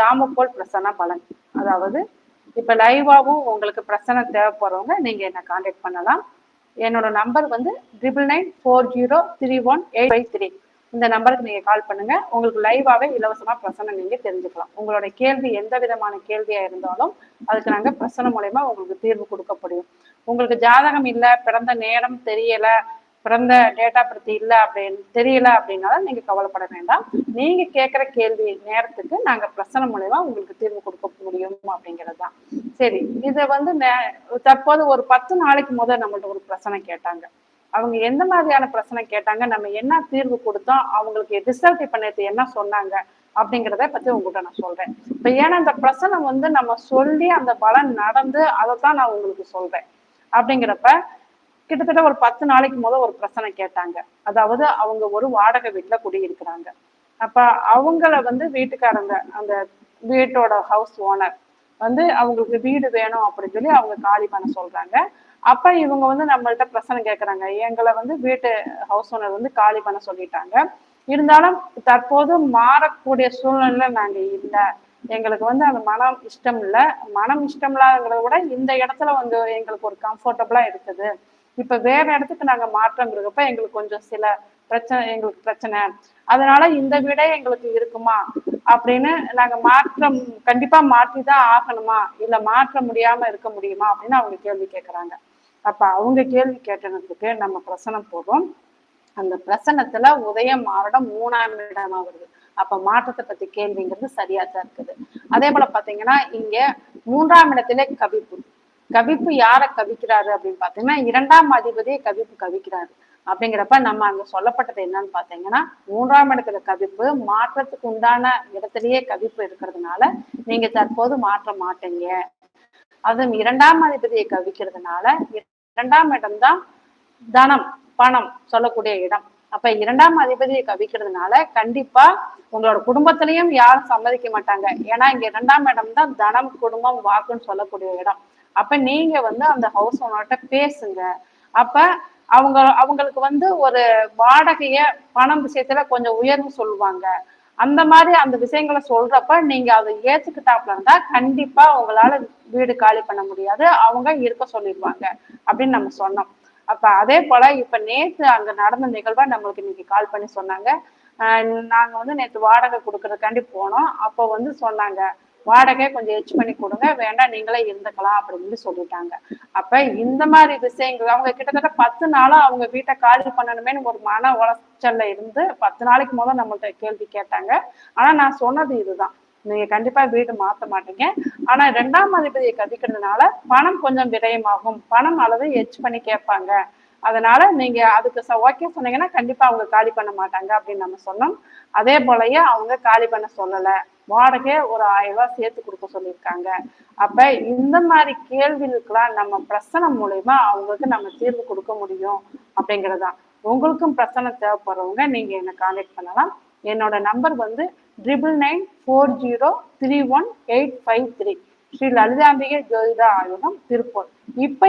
ஜாமக்கோல் பிரசன்ன பலன். அதாவது இப்போ லைவாகவும் உங்களுக்கு பிரச்சனை தேவைப்படுறவங்க நீங்கள் என்னை காண்டாக்ட் பண்ணலாம். என்னோட நம்பர் வந்து triple nine four zero three one eight five three இந்த நம்பருக்கு நீங்கள் கால் பண்ணுங்க. உங்களுக்கு லைவாகவே இலவசமாக பிரசனை நீங்கள் தெரிஞ்சுக்கலாம். உங்களோட கேள்வி எந்த விதமான கேள்வியாக இருந்தாலும் அதுக்கு நாங்கள் பிரசனை மூலயமா உங்களுக்கு தீர்வு கொடுக்க முடியும் உங்களுக்கு ஜாதகம் இல்லை பிறந்த நேரம் தெரியலை பிறந்த டேட்டா பர்த் இல்ல அப்படின்னு தெரியல அப்படின்னாலும் நீங்க கவலைப்பட வேண்டாம். நீங்க கேட்குற கேள்வி நேரத்துக்கு நாங்க பிரச்சனை மூலயமா உங்களுக்கு தீர்வு கொடுக்க முடியும் அப்படிங்கிறது தான் சரி இதை வந்து நே- தற்போது ஒரு பத்து நாளைக்கு முதல் நம்மள்ட்ட ஒரு பிரச்சனை கேட்டாங்க. அவங்க எந்த மாதிரியான பிரச்சனை கேட்டாங்க நம்ம என்ன தீர்வு கொடுத்தோம் அவங்களுக்கு ரிசல்ட் பண்ணிட்டு நேற்று என்ன சொன்னாங்க அப்படிங்கிறத பத்தி உங்ககிட்ட நான் சொல்றேன். இப்ப ஏன்னா அந்த பிரச்சனை வந்து நம்ம சொல்லி அந்த பலன் நடந்து அதை தான் நான் உங்களுக்கு சொல்றேன். அப்படிங்கிறப்ப கிட்டத்தட்ட ஒரு பத்து நாளைக்கு முதல் ஒரு பிரச்சனை கேட்டாங்க. அதாவது அவங்க ஒரு வாடகை வீட்டில் குடியிருக்கிறாங்க. அப்ப அவங்கள வந்து வீட்டுக்காரங்க அந்த வீட்டோட ஹவுஸ் ஓனர் வந்து அவங்களுக்கு வீடு வேணும் அப்படின்னு சொல்லி அவங்க காலி பண்ண சொல்றாங்க. அப்ப இவங்க வந்து நம்மள்ட்ட பிரச்சனை கேட்கறாங்க எங்களை வந்து வீட்டு ஹவுஸ் ஓனர் வந்து காலி பண்ண சொல்லிட்டாங்க. இருந்தாலும் தற்போது மாறக்கூடிய சூழ்நிலை நாங்க இல்லை. எங்களுக்கு வந்து அந்த மனம் இஷ்டம் இல்லை. மனம் இஷ்டம் இல்லாதங்கிறத விட இந்த இடத்துல வந்து எங்களுக்கு ஒரு கம்ஃபர்டபுளா இருக்குது. இப்ப வேற இடத்துக்கு நாங்க மாற்றங்கிறப்ப எங்களுக்கு கொஞ்சம் சில பிரச்சனை எங்களுக்கு பிரச்சனை. அதனால இந்த வீடே எங்களுக்கு இருக்குமா? அப்படின்னு நாங்க மாற்றம் கண்டிப்பா மாற்றி தான் ஆகணுமா? இல்ல மாற்ற முடியாம இருக்க முடியுமா? அப்படின்னு அவங்க கேள்வி கேட்கறாங்க அப்ப அவங்க கேள்வி கேட்டதுக்கு நம்ம பிரசனம் போடுறோம். அந்த பிரசனத்துல உதயம் மாரடம் மூணாம் இடமா வருது. அப்ப மாற்றத்தை பத்தி கேள்விங்கிறது சரியா தான் இருக்குது. அதே போல பாத்தீங்கன்னா இங்க மூன்றாம் இடத்திலே கவிப்பு. கவிப்பு யாரை கவிக்கிறாரு அப்படின்னு பாத்தீங்கன்னா இரண்டாம் அதிபதியை கவிப்பு கவிக்கிறாரு. அப்படிங்கிறப்ப நம்ம அங்க சொல்லப்பட்டது என்னன்னு பாத்தீங்கன்னா மூன்றாம் இடத்துல கவிப்பு மாற்றத்துக்கு உண்டான இடத்திலேயே கவிப்பு இருக்கிறதுனால நீங்க தற்போது மாற்ற மாட்டீங்க. அதுவும் இரண்டாம் அதிபதியை கவிக்கிறதுனால இரண்டாம் இடம்தான் தனம் பணம் சொல்லக்கூடிய இடம். அப்ப இரண்டாம் அதிபதியை கவிக்கிறதுனால கண்டிப்பா உங்களோட குடும்பத்திலையும் யாரும் சம்மதிக்க மாட்டாங்க. ஏன்னா இங்க இரண்டாம் இடம் தான் தனம் குடும்பம் வாக்குன்னு சொல்லக்கூடிய இடம். அப்ப நீங்க வந்து அந்த ஹவுஸ் ஓனர்கிட்ட பேசுங்க. அப்ப அவங்க அவங்களுக்கு வந்து ஒரு வாடகைய பணம் விஷயத்துல கொஞ்சம் உயர்வு சொல்லுவாங்க. அந்த மாதிரி அந்த விஷயங்களை சொல்றப்ப நீங்க அதை ஏத்துக்கிட்டாப்ல இருந்தா கண்டிப்பா உங்களால வீடு காலி பண்ண முடியாது. அவங்க இருக்க சொல்லிடுவாங்க அப்படின்னு நம்ம சொன்னோம். அப்ப அதே போல இப்ப நேத்து அங்க நடந்த நிகழ்வா நம்மளுக்கு இன்னைக்கு கால் பண்ணி சொன்னாங்க. நாங்க வந்து நேத்து வாடகை கொடுக்கறதுக்காண்டி போனோம். அப்போ வந்து சொன்னாங்க வாடகை கொஞ்சம் எச் பண்ணி கொடுங்க. வேண்டாம் நீங்களே இருந்துக்கலாம் அப்படின்னு சொல்லிட்டாங்க. அப்ப இந்த மாதிரி விஷயங்கள் அவங்க கிட்டத்தட்ட பத்து நாளா அவங்க வீட்டை காலி பண்ணணுமேனு ஒரு மன உளைச்சல்ல இருந்து பத்து நாளைக்கு முதல் நம்மள்ட்ட கேள்வி கேட்டாங்க. ஆனா நான் சொன்னது இதுதான். நீங்க கண்டிப்பா வீடு மாத்த மாட்டீங்க. ஆனா ரெண்டாம் அதிபதியை கதிக்கிறதுனால பணம் கொஞ்சம் விரயமாகும். பணம் அளவு எச் பண்ணி கேட்பாங்க. அதனால நீங்க அதுக்கு ஓகே சொன்னீங்கன்னா கண்டிப்பா அவங்க காலி பண்ண மாட்டாங்க அப்படின்னு நம்ம சொன்னோம். அதே போலயே அவங்க காலி பண்ண சொல்லல. வாடகை ஒரு ஆயிரம் ரூபாய் சேர்த்து கொடுக்க சொல்லியிருக்காங்க. அப்ப இந்த மாதிரி கேள்விகளுக்கெல்லாம் நம்ம பிரச்சனை மூலயமா அவங்களுக்கு நம்ம தீர்வு கொடுக்க முடியும் அப்படிங்கறதுதான். உங்களுக்கும் பிரச்சனை தேவைப்படுறவங்க நீங்க என்ன கான்டாக்ட் பண்ணலாம். என்னோட நம்பர் வந்து triple nine four zero three one eight five three Sri Lalithambigai ஜோதிடா ஆயுதம் திருப்பூர். இப்ப